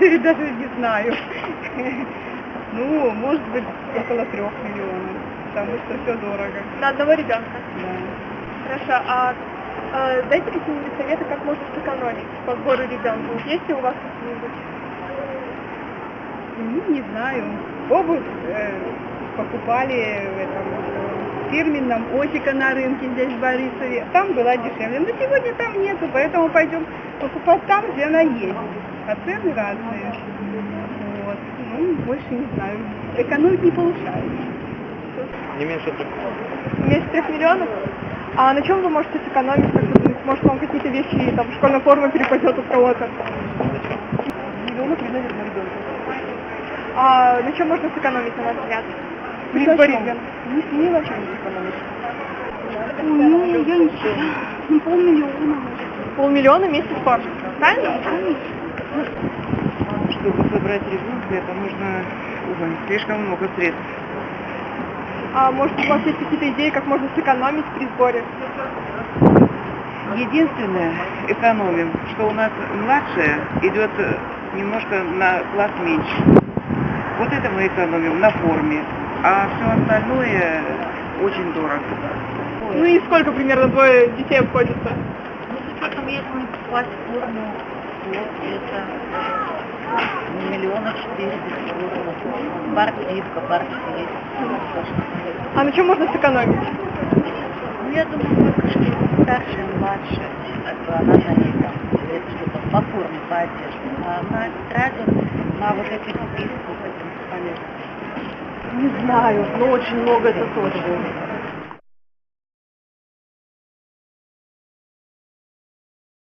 даже не знаю. Ну, может быть, около трех миллионов, потому что все дорого. На одного ребенка. Да. Хорошо, а э, дайте какие-нибудь советы, как можно сэкономить по сбору ребенка? Есть ли у вас какие-нибудь? Ну, не знаю. Обувь э, покупали в этом фирменном Осика на рынке здесь в Борисове. Там была дешевле. Но сегодня там нету, поэтому пойдем покупать там, где она есть. А цены разные. Вот. Ну, больше не знаю. Экономить не получается. Не меньше трех. Меньше трех миллионов? А на чем вы можете сэкономить, как вы думаете? Может, вам какие-то вещи, там, школьная форма перепадет от кого-то? Миллионов, наверное, на ребенка. А на чем можно сэкономить, на ваш взгляд? При на чем? Не, не на чем сэкономить. Ну, я не знаю. Ну, полмиллиона. Полмиллиона месяц спор. Правильно? Чтобы собрать ребенка, это нужно ой, слишком много средств. А может, у вас есть какие-то идеи, как можно сэкономить при сборе? Единственное, экономим, что у нас младшая идет немножко на класс меньше. Вот это мы экономим на форме, а все остальное очень дорого. Ну и сколько примерно двое детей обходится? Ну, с учетом, если мы покупать форму, это ну, миллиона четыре без формы. Парк-пивка, парк-сеть. А на чем можно сэкономить? Ну, я думаю, только что старшая, младшая, как бы она за ней там, где-то что-то по форме, по одежде. А она тратит на вот эти списки, этим. Не знаю, но очень много это точно.